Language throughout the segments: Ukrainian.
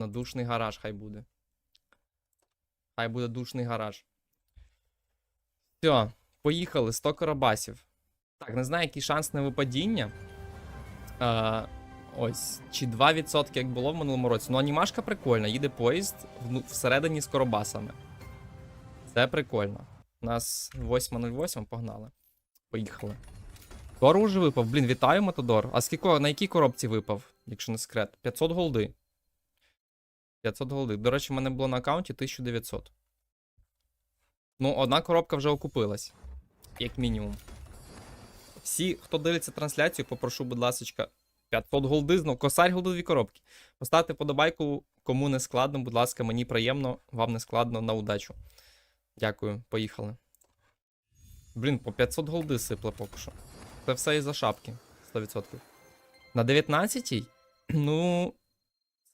На душний гараж хай буде. Хай буде душний гараж. Все, поїхали. 100 карабасів. Так, не знаю, який шанс на випадіння. Е, ось, чи 2%, як було в минулому році. Ну, анімашка прикольна. Їде поїзд всередині з коробасами. Це прикольно. У нас 8.08, погнали. Поїхали. Тор уже випав. Блін, вітаю, Матадор. А скільки, на якій коробці випав, якщо не секрет? 500 голди. 500 голди. До речі, в мене було на аккаунті 1900. Ну, одна коробка вже окупилась. Як мінімум. Всі, хто дивиться трансляцію, попрошу, будь ласка, 500 голди. Косарь голди дві коробки. Поставте подобайку, кому не складно, будь ласка, мені приємно, вам не складно на удачу. Дякую, поїхали. Блін, по 500 голди сипле поки що. Це все із-за шапки. 100%. На 19-й? Ну,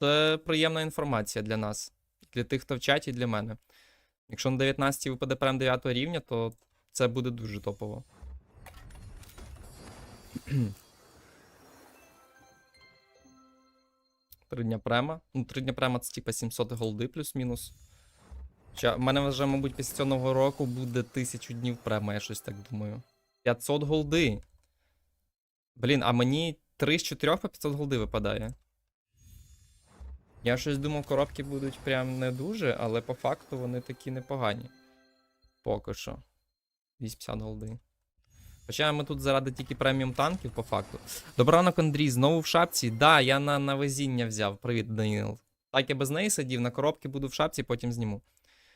це приємна інформація для нас. Для тих, хто в чаті, і для мене. Якщо на 19 випаде прем 9 рівня, то це буде дуже топово. Три дня према. Ну, три дня према це типа 700 голди плюс-мінус. В мене вже, мабуть, після цього року буде 1000 днів према, я щось так думаю. 500 голди. Блін, а мені 3 з 4 по 500 голди випадає. Я щось думав, коробки будуть прям не дуже, але по факту вони такі непогані. Поки що. 250 голди. Хоча ми тут заради тільки преміум танків, по факту. Добранок, Андрій, знову в шапці. Да, я на, на везіння взяв. Привіт, Даніл. Так я без неї сидів, на коробки буду в шапці, потім зніму.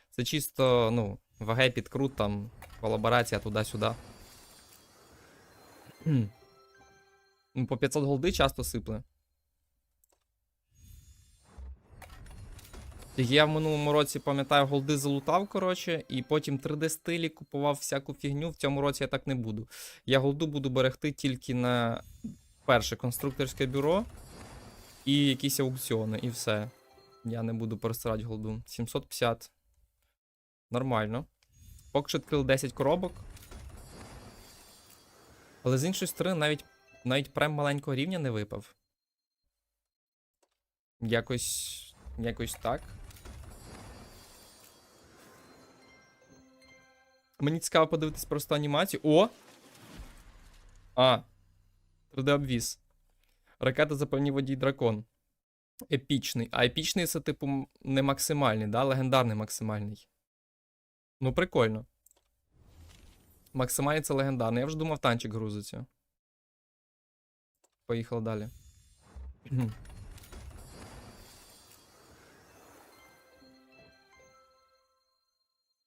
Це чисто, ну, ваге підкрут, там, колаборація туди-сюди. Ну, По 500 голди часто сипле. Я в минулому році, пам'ятаю, голди залутав, коротше, і потім 3D-стилі купував всяку фігню. В цьому році я так не буду. Я голду буду берегти тільки на перше конструкторське бюро і якісь аукціони, і все. Я не буду пересирати голду. 750. Нормально. Поки що відкрили 10 коробок. Але з іншої сторони, навіть, навіть прем маленького рівня не випав. Якось. Якось так. Мені цікаво подивитись просто анімацію. О! А. 3D-обвіз. Ракета запевні водій дракон. Епічний. А епічний це, типу, не максимальний, да? Легендарний максимальний. Ну, прикольно. Максимальний це легендарний. Я вже думав, танчик грузиться. Поїхали далі.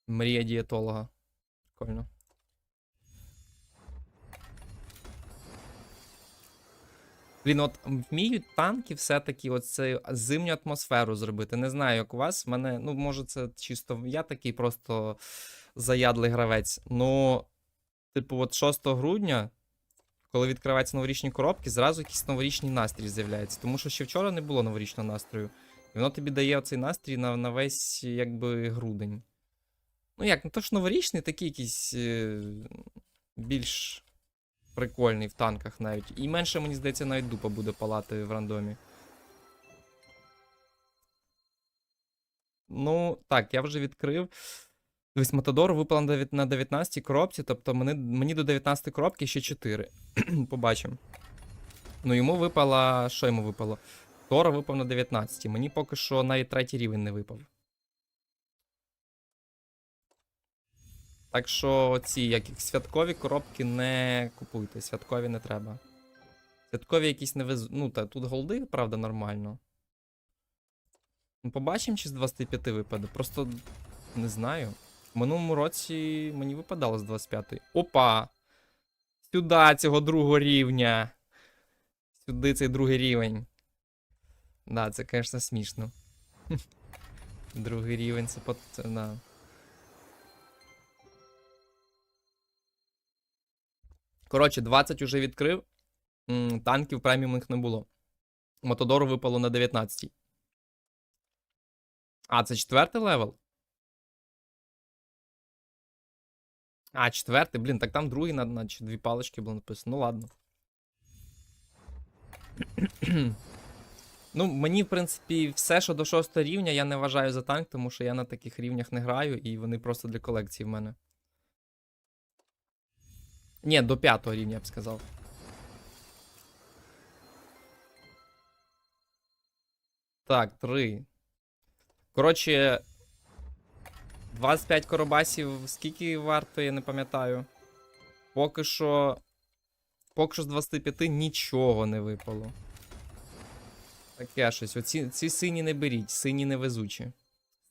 Мрія дієтолога. Прикольно. Блін, от вміють танки все-таки оцю зимню атмосферу зробити. Не знаю, як у вас. В мене, ну, може, це чисто я такий просто заядлий гравець. Ну, типу, от 6 грудня, коли відкриваються новорічні коробки, зразу якийсь новорічний настрій з'являється. Тому що ще вчора не було новорічного настрою. І воно тобі дає оцей настрій на, на весь, якби, грудень. Ну як, не то ж новорічний, такий якийсь е, більш прикольний в танках навіть. І менше, мені здається, навіть дупа буде палати в рандомі. Ну, так, я вже відкрив. Дивись, Матадор випала на на 19 коробці, тобто мені, мені до 19 коробки ще 4. Побачимо. Ну, йому випала. Що йому випало? Тора випав на 19. Мені поки що навіть третій рівень не випав. Так що ці як святкові коробки не купуйте. Святкові не треба. Святкові якісь не вез... Ну, та тут голди, правда, нормально. Ну, побачимо, чи з 25 випаде. Просто не знаю. В минулому році мені випадало з 25. Опа! Сюди цього другого рівня. Сюди цей другий рівень. Да, це, звісно, смішно. Другий рівень. Це, да. Коротше, 20 уже відкрив. Танків преміумних не було. Мотодору випало на 19. А, це четвертий левел? А, четвертий, блін, так там другий, на- наче дві палички було написано. Ну ладно. Ну, мені, в принципі, все, що до 6 рівня, я не вважаю за танк, тому що я на таких рівнях не граю, і вони просто для колекції в мене. Ні, до 5 рівня, я б сказав. Так, 3. Коротше. 25 коробасів, скільки варто, я не пам'ятаю. Поки що. Поки що з 25 нічого не випало. Таке щось. Оці ці сині не беріть, сині невезучі.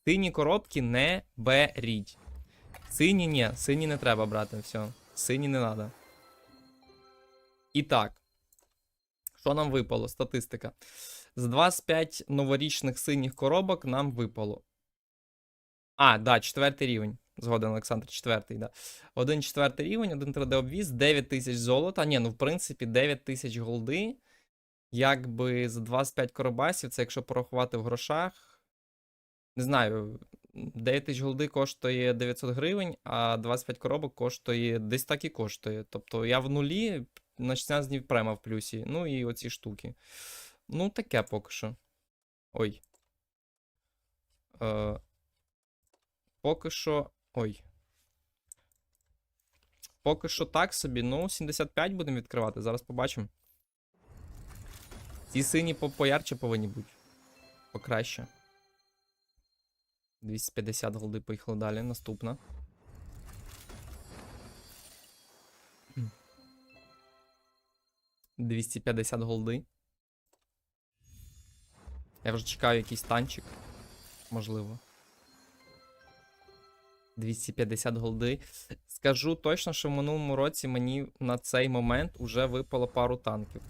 Сині коробки не беріть. Сині ні, сині не треба брати, все. Сині не треба. І так. Що нам випало? Статистика. З 25 новорічних синіх коробок нам випало. А, да, четвертий рівень. Згоден, Олександр, четвертий, да. Один четвертий рівень, один 3D обвіз, 9 тисяч золота. Ні, ну в принципі, 9 тисяч голди. Якби за 25 коробасів, це якщо порахувати в грошах. Не знаю, 9 тисяч голди коштує 900 гривень, а 25 коробок коштує десь так і коштує. Тобто я в нулі на 16 днів према в плюсі. Ну і оці штуки. Ну, таке поки що. Ой. Е, поки що. Ой. Поки що так собі. Ну, 75 будемо відкривати. Зараз побачимо. Ці сині поярче повинні бути. Покраще. 250 голди поїхали далі. Наступна. М. 250 голди. Я вже чекаю якийсь танчик. Можливо. 250 голди. Скажу точно, що в минулому році мені на цей момент уже випало пару танків.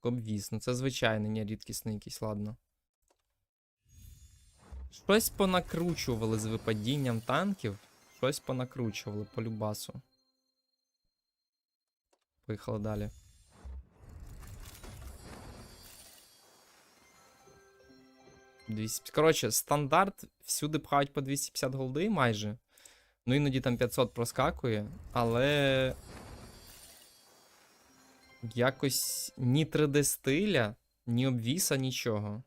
Так, обвіс. Ну це звичайний, не рідкісний якийсь, ладно. Щось понакручували з випадінням танків. Щось понакручували по любасу. Поїхали далі. Коротше, стандарт всюди пхають по 250 голди майже. Ну іноді там 500 проскакує, але. Якось ні 3D стиля, ні обвіса, нічого.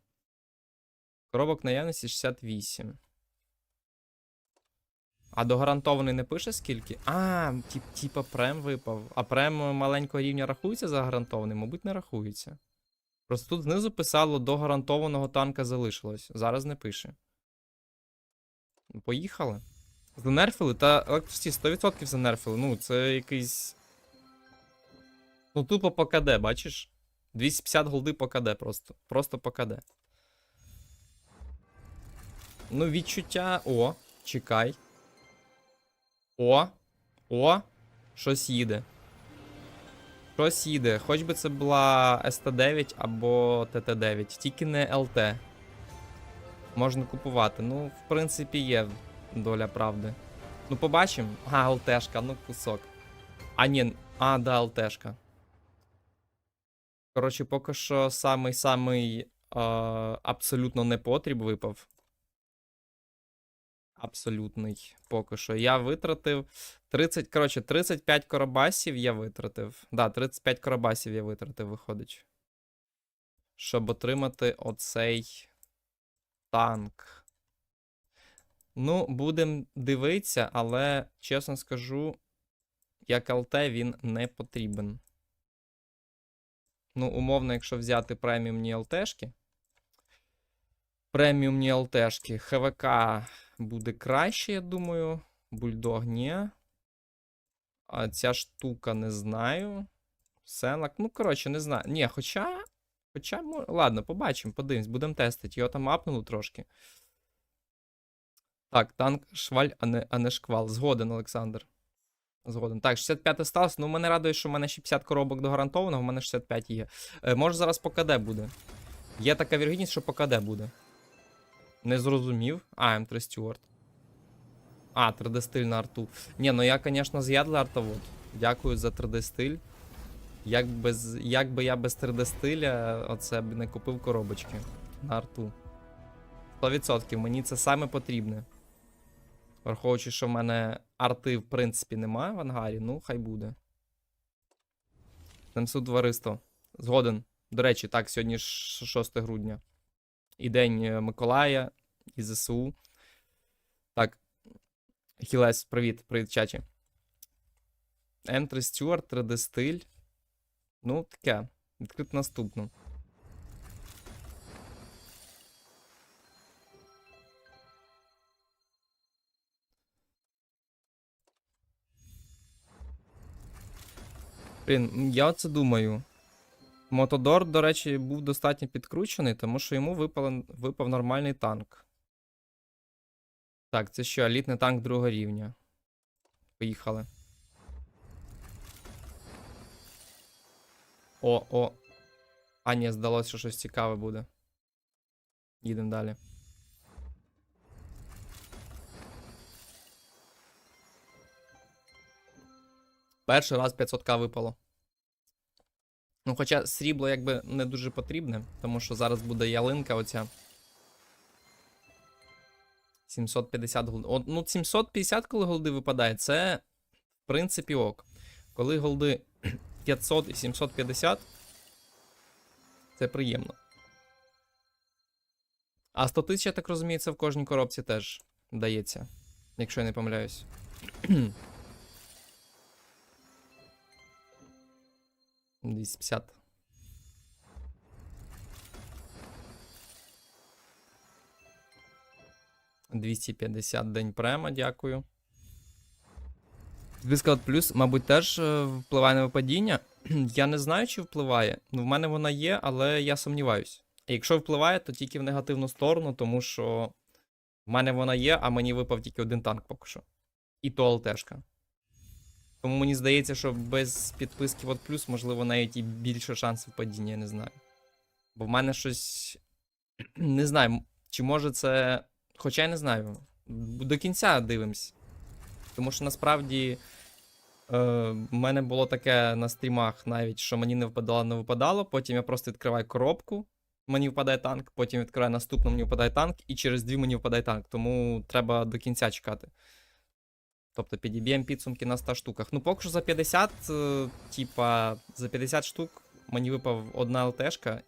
Коробок наявності 68. А до гарантований не пише скільки? А, тип, типа прем випав. А прем маленького рівня рахується за гарантований? Мабуть, не рахується. Просто тут знизу писало до гарантованого танка залишилось. Зараз не пише. Поїхали. Занерфили? Та електрості 100% занерфили. Ну, це якийсь. Ну, тупо по КД, бачиш? 250 голди по КД просто. Просто по КД. Ну, відчуття. О, чекай. О. О. Щось їде. Щось їде. Хоч би це була СТ9 або ТТ9. Тільки не ЛТ. Можна купувати. Ну, в принципі, є доля правди. Ну, побачимо. А, ЛТшка, ну кусок. А, ні. А, да, ЛТшка. Коротше, поки що самий-самий е, абсолютно непотріб випав. Абсолютний. Поки що. Я витратив 30. Коротше, 35 коробасів я витратив. Да, 35 коробасів я витратив, виходить. Щоб отримати оцей танк. Ну, будемо дивитися, але, чесно скажу, як ЛТ він не потрібен. Ну, умовно, якщо взяти преміумні ЛТшки. Преміумні ЛТшки. ХВК буде краще, я думаю. Бульдог ні. А ця штука не знаю. Сенлак. Ну, коротше, не знаю. Ні, хоча. Хоча, ладно, побачимо, подивимось, будемо тестити. Його там апнуло трошки. Так, танк шваль, а не, а не шквал. Згоден, Олександр. Згоден. Так, 65 сталося. Ну, мене радує, що в мене ще 50 коробок до гарантованого, в мене 65 є. Е, може зараз по КД буде. Є така вірогідність, що по КД буде. Не зрозумів. А, М3 Стюарт. А, 3D стиль на арту. Ні, ну я, звісно, з'ядла артовод. Дякую за 3D стиль. Як, без, як би я без 3D стиля оце б не купив коробочки на арту. 100% мені це саме потрібне. Враховуючи, що в мене арти, в принципі, немає в ангарі, ну хай буде. Немсу товариство. Згоден. До речі, так, сьогодні ж 6 грудня. І День е, Миколая, і ЗСУ. Так. Хілес, привіт, привіт, чаті. Ентри Стюарт, 3D стиль. Ну, таке. Відкрити наступну. Блін, я оце думаю. Мотодор, до речі, був достатньо підкручений, тому що йому випав, випав нормальний танк. Так, це що, елітний танк другого рівня. Поїхали. О, о. А, ні, здалося, що щось цікаве буде. Їдемо далі. Перший раз 500к випало. Ну, хоча срібло якби не дуже потрібне, тому що зараз буде ялинка оця. 750 голди. От, ну, 750, коли голди випадає, це в принципі ок. Коли голди 500 і 750, це приємно. А 100 тисяч, я так розумію, це в кожній коробці теж дається, якщо я не помиляюсь. Двісті п'ятдесят. Двісті п'ятдесят день према, дякую. Дискаут плюс, мабуть, теж е, впливає на випадіння. Я не знаю, чи впливає. Ну, в мене вона є, але я сумніваюсь. Якщо впливає, то тільки в негативну сторону, тому що в мене вона є, а мені випав тільки один танк поки що. І то ЛТшка. Тому мені здається, що без підписки от плюс, можливо, навіть і більше шансів падіння, я не знаю. Бо в мене щось. Не знаю, чи може це. Хоча я не знаю. До кінця дивимось. Тому що насправді. Е, в мене було таке на стрімах навіть, що мені не випадало, не випадало. Потім я просто відкриваю коробку, мені випадає танк, потім відкриваю наступну, мені випадає танк, і через дві мені випадає танк. Тому треба до кінця чекати. Тобто підіб'ємо підсумки на 100 штуках. Ну, поки що за 50, е, типа, за 50 штук мені випав одна ЛТшка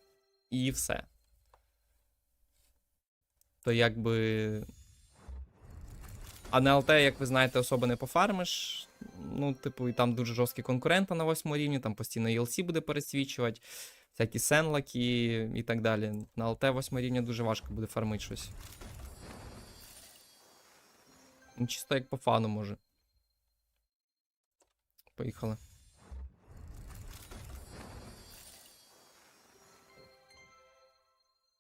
і все. То якби. А на ЛТ, як ви знаєте, особо не пофармиш. Ну, типу, і там дуже жорсткі конкуренти на 8 рівні, там постійно ELC буде пересвічувати, всякі сенлаки і так далі. На ЛТ 8 рівня дуже важко буде фармити щось. Ну, чисто як по фану може. Поїхали.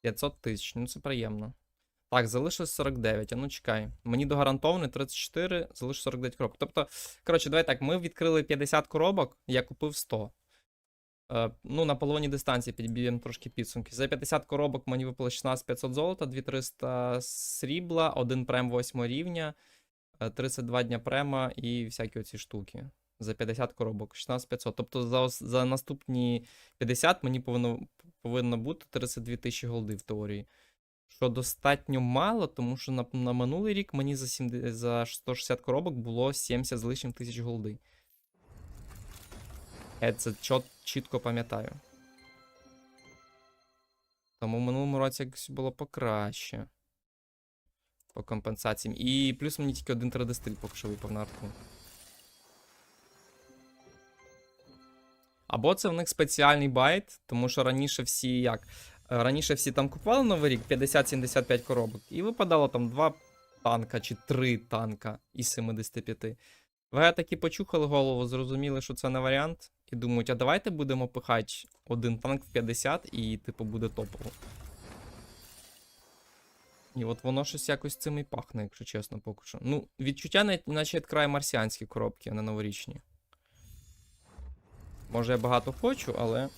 П'ятсот тисяч, ну це приємно. Так, залишилось 49. А ну чекай. Мені догарантований 34, залишилось 49 коробок. Тобто, коротше, давай так, ми відкрили 50 коробок, я купив 100. Е, ну, на половині дистанції підб'ємо трошки підсумки. За 50 коробок мені випало 16500 золота, 2300 срібла, 1 прем 8 рівня, 32 дня према і всякі оці штуки. За 50 коробок, 16500. Тобто за, за наступні 50 мені повинно, повинно бути 32 тисячі голди в теорії. Що достатньо мало, тому що на, на минулий рік мені за, 70, за 160 коробок було 70 з лишнім тисяч голди. Я це чот, чітко пам'ятаю. Тому в минулому році якось було покраще. По компенсаціям. І плюс мені тільки один 3D стиль поки що випав на арту. Або це в них спеціальний байт, тому що раніше всі як. Е, Раніше всі там купували новий рік 50-75 коробок, і випадало там 2 танка чи 3 танка із 75. Ви таки почухали голову, зрозуміли, що це не варіант, і думають, а давайте будемо пихати один танк в 50 і, типу, буде топово. І от воно щось якось цим і пахне, якщо чесно, поки що. Ну, відчуття навіть наче відкрає марсіанські коробки, а не новорічні. Може, я багато хочу, але.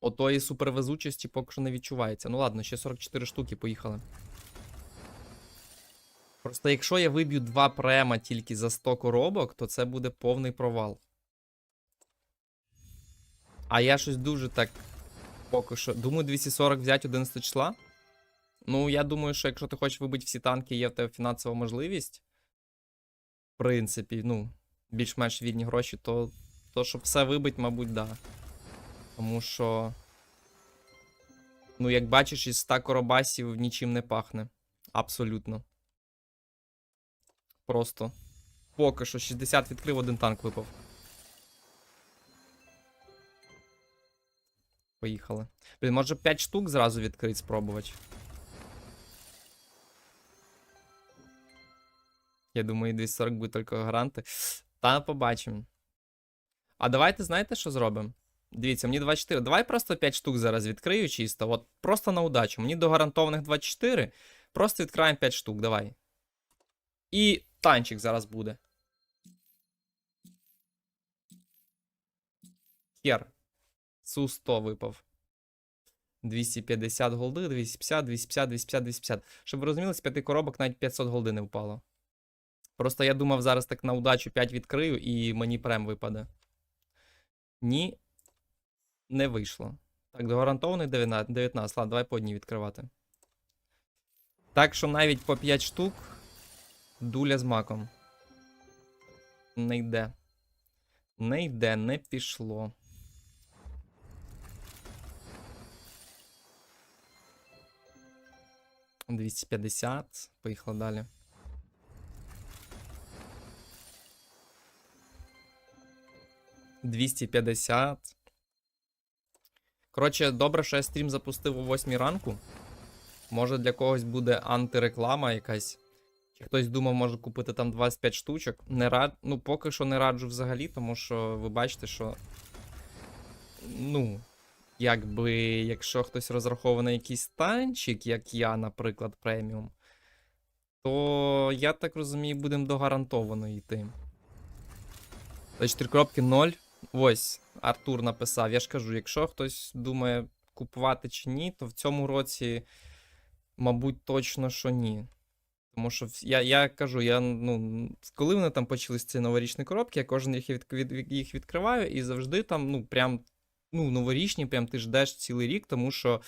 Отої супервезучості поки що не відчувається. Ну ладно, ще 44 штуки, поїхали. Просто якщо я виб'ю два према тільки за 100 коробок, то це буде повний провал. А я щось дуже так поки що. Думаю, 240 взяти 11 числа. Ну, я думаю, що якщо ти хочеш вибити всі танки, є в тебе фінансова можливість. В принципі, ну, більш-менш вільні гроші, то, то щоб все вибить, мабуть, да. Тому що. Ну, як бачиш, із 100 коробасів нічим не пахне. Абсолютно. Просто. Поки що 60 відкрив, один танк випав. Поїхали. Блін, може 5 штук зразу відкрити, спробувати. Я думаю, 240 буде тільки гаранти. Та побачимо. А давайте знаєте, що зробимо? Дивіться, мені 24. Давай просто 5 штук зараз відкрию чисто. От просто на удачу. Мені до гарантованих 24. Просто відкриємо 5 штук, давай. І танчик зараз буде. Хер. Су-100 випав. 250 голди, 250, 250, 250, 250. Щоб ви розуміли, з 5 коробок навіть 500 голди не впало. Просто я думав, зараз так на удачу 5 відкрию і мені прем випаде. Ні. Не вийшло. Так, до гарантований 19. 19. Ладно, давай по одній відкривати. Так що навіть по 5 штук. Дуля з маком. Не йде. Не йде, не пішло. Двісті п'ятдесят. Поїхали далі. Двісті п'ятдесят. Коротше, добре, що я стрім запустив о 8 ранку. Може для когось буде антиреклама якась. Чи хтось думав, може купити там 25 штучок. Не рад... Ну, поки що не раджу взагалі, тому що ви бачите, що. Ну, якби, якщо хтось розрахований якийсь танчик, як я, наприклад, преміум, то я так розумію, будемо до гарантованої йти. 4 кропки 0. Ось, Артур написав. Я ж кажу, якщо хтось думає купувати чи ні, то в цьому році, мабуть, точно що ні. Тому що я, я кажу, я, ну, коли вони там почались ці новорічні коробки, я кожен їх, від, від, їх відкриваю і завжди там, ну, прям, ну, новорічні, прям ти ждеш цілий рік, тому що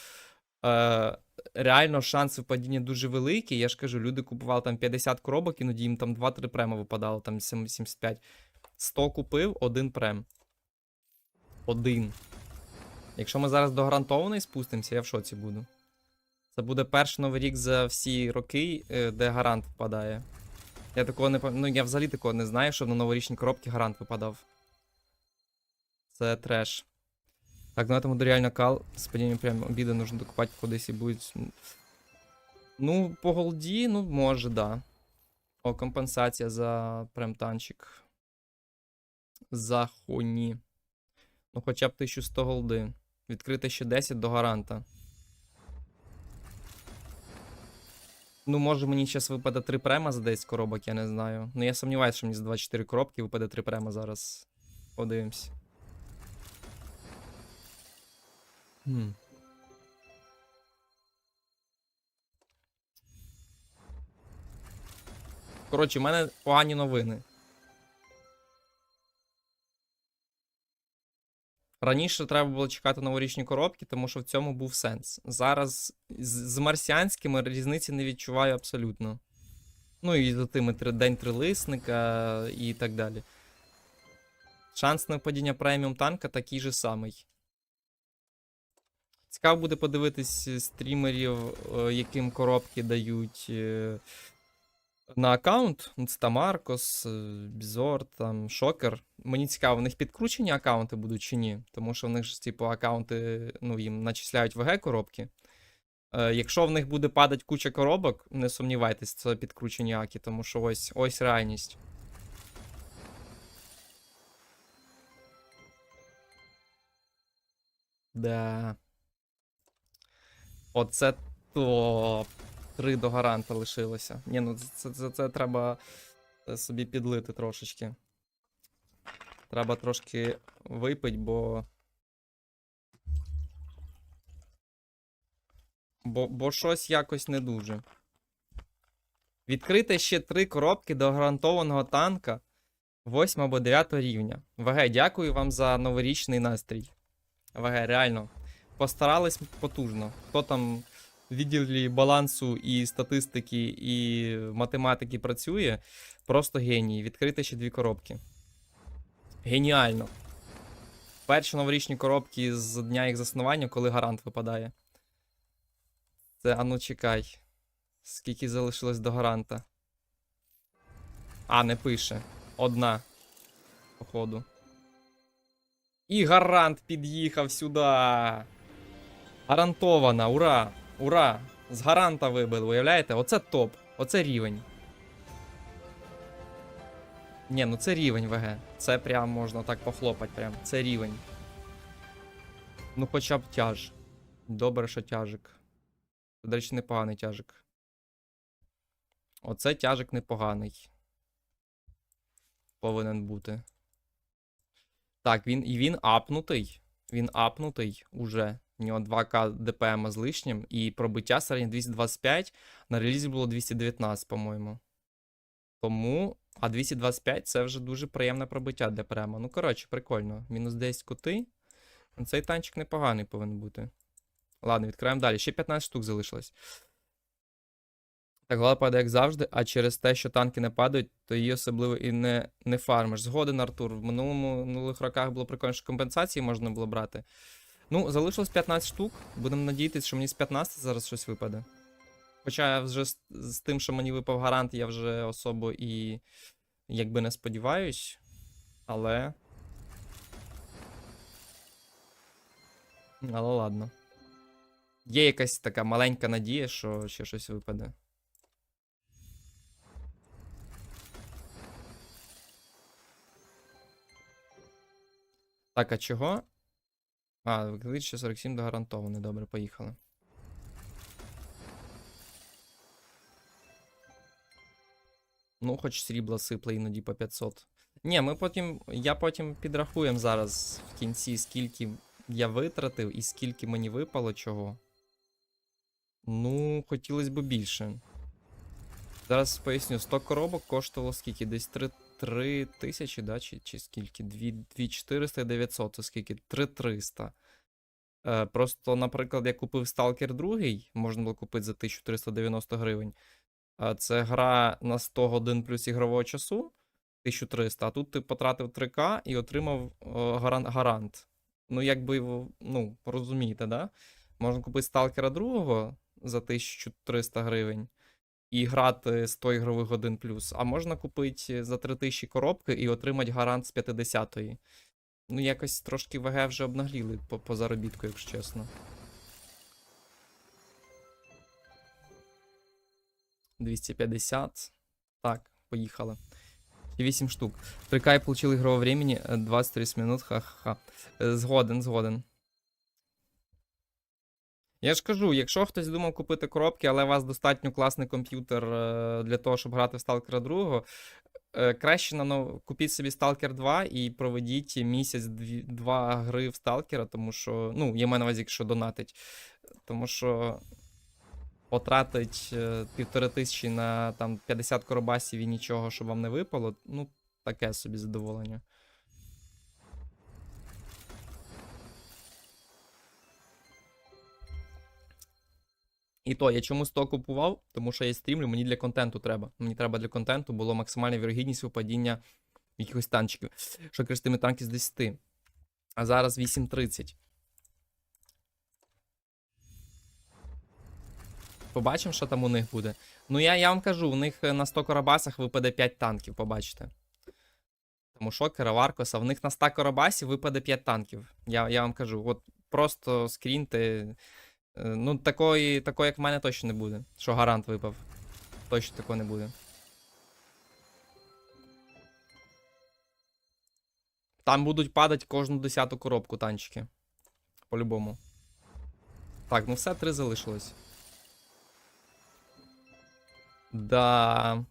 е, реально шанс випадіння дуже великий. Я ж кажу, люди купували там 50 коробок, іноді їм там 2-3 према випадало, там 7- 75. 100 купив, один прем. Один. Якщо ми зараз до гарантованої спустимося, я в шоці буду. Це буде перший новий рік за всі роки, е, де гарант випадає. Я такого не Ну, я взагалі такого не знаю, щоб на новорічні коробки гарант випадав. Це треш. Так, на этому реально кал. З падінням прям обіди нужно докупати кудись і будуть. Ну, по голді, ну, може, да. О, компенсація за прем-танчик. За хуйні. Ну, хоча б 1100 голди. Відкрити ще 10 до гаранта. Ну, може мені зараз випаде 3 према за 10 коробок, я не знаю. Ну, я сумніваюся, що мені за 24 коробки випаде 3 према зараз. Подивимось. Хм. Коротше, в мене погані новини. Раніше треба було чекати новорічні коробки, тому що в цьому був сенс. Зараз з, марсіанськими різниці не відчуваю абсолютно. Ну і за тими день трилисника і так далі. Шанс на падіння преміум танка такий же самий. Цікаво буде подивитись е, стрімерів, е, яким коробки дають е, на аккаунт. Ну, Це там Маркос, Бізор, там Шокер. Мені цікаво, в них підкручені аккаунти будуть чи ні. Тому що в них ж, типу, аккаунти, ну, їм начисляють ВГ коробки. Якщо в них буде падати куча коробок, не сумнівайтесь, це підкручені аки, тому що ось ось реальність. Да. Оце топ. Три до гаранта лишилося. Ні, ну це, це, це, треба е, собі підлити трошечки. Треба трошки випить, бо. Бо, бо щось якось не дуже. Відкрити ще три коробки до гарантованого танка 8 або 9 рівня. ВГ, дякую вам за новорічний настрій. ВГ, реально. Постарались потужно. Хто там в відділі балансу і статистики, і математики працює, просто геній. Відкрити ще дві коробки. Геніально. Перші новорічні коробки з дня їх заснування, коли гарант випадає. Це, а ну чекай. Скільки залишилось до гаранта? А, не пише. Одна. Походу. І гарант під'їхав сюди. Гарантована, ура! Ура! З гаранта вибили, уявляєте? Оце топ, оце рівень. Ні, ну це рівень ВГ. Це прям можна так похлопати, прям. Це рівень. Ну хоча б тяж. Добре, що тяжик. До речі, непоганий тяжик. Оце тяжик непоганий. Повинен бути. Так, він і він апнутий. Він апнутий уже. У нього 2К ДПМ з лишнім. І пробиття середнє 225. На релізі було 219, по-моєму. Тому. А 225 це вже дуже приємне пробиття для према. Ну, коротше, прикольно. Мінус 10 кути. Ну, Цей танчик непоганий повинен бути. Ладно, відкриваємо далі. Ще 15 штук залишилось. Так, голова падає, як завжди, а через те, що танки не падають, то її особливо і не, не фармиш. Згоден, Артур. В минулому минулих роках було прикольно, що компенсації можна було брати. Ну, залишилось 15 штук. Будемо надіятися, що мені з 15 зараз щось випаде. Хоча вже з, з тим, що мені випав гарант, я вже особо і якби не сподіваюсь. Але. Але ладно. Є якась така маленька надія, що ще щось випаде. Так, а чого? А, виклик 47 догарантований. Добре, поїхали. Ну, хоч срібла сипле іноді по 500. Ні, ми потім. Я потім підрахуємо зараз в кінці, скільки я витратив і скільки мені випало чого. Ну, хотілося б більше. Зараз поясню, 100 коробок коштувало скільки? Десь 3, 3 тисячі, да? Чи, чи скільки? 2, 2 400 і 900, це скільки? 3 300. Е, просто, наприклад, я купив Stalker 2, можна було купити за 1390 гривень. Е, це гра на 100 годин плюс ігрового часу 1300, а тут ти потратив 3К і отримав е, гаран- гарант. Ну, якби, ну, розумієте, да? Можна купити Stalker 2 за 1300 гривень і грати 100 ігрових годин плюс. А можна купити за 3000 коробки і отримати гарант з 50-ї. Ну, якось трошки ВГ вже обнагліли по, по заробітку, якщо чесно. 250. Так, поїхали. І 8 штук. 3К получил ігрового времени е, 20-30 минут. Ха-ха. Е, Згоден, згоден. Я ж кажу, якщо хтось думав купити коробки, але у вас достатньо класний комп'ютер е, для того, щоб грати в Stalker 2, е, краще на нов... купіть собі Stalker 2 і проведіть місяць-два гри в Stalker, тому що. Ну, я маю на увазі, якщо донатить. Тому що потратить е, півтори тисячі на там 50 коробасів і нічого, щоб вам не випало, ну, таке собі задоволення. І то, я чомусь то купував, тому що я стрімлю, мені для контенту треба. Мені треба для контенту було максимальна вірогідність випадіння якихось танчиків. Що крестими танки з 10. А зараз 8.30. Побачимо, що там у них буде. Ну, я, я вам кажу, у них е, на 100 коробасах випаде 5 танків, побачите. Тому шокера, Варкоса, в них на 100 коробасів випаде 5 танків. Я, я вам кажу, от просто скріньте. Е, Ну, такої, такої, як в мене, точно не буде. Що гарант випав. Точно такого не буде. Там будуть падати кожну десяту коробку танчики. По-любому. Так, ну все, три залишилось. Да.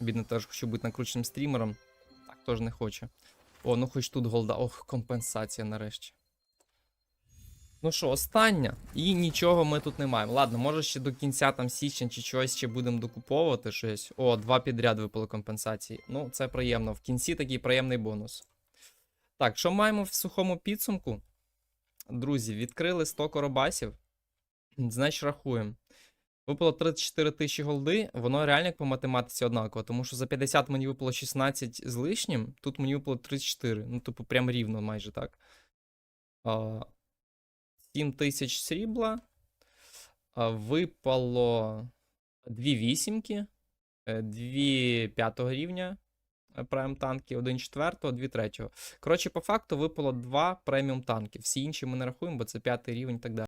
Бідно теж хочу бути накрученим стрімером. Так, теж не хоче. О, ну хоч тут голда. Ох, компенсація нарешті. Ну що, остання. І нічого ми тут не маємо. Ладно, може ще до кінця там січня чи чогось ще будемо докуповувати щось. О, два підряд випали компенсації. Ну, це приємно. В кінці такий приємний бонус. Так, що маємо в сухому підсумку? Друзі, відкрили 100 коробасів. Значить, рахуємо. Випало 34 тисячі голди, воно реально як по математиці однаково, тому що за 50 мені випало 16 з лишнім, тут мені випало 34. Ну, типу, прям рівно майже так. 7 тисяч срібла. Випало 2 вісімки, 2 п'ятого рівня е, прайм танки, 1 четвертого, 2 третього. Коротше, по факту випало 2 преміум танки. Всі інші ми не рахуємо, бо це п'ятий рівень і так далі.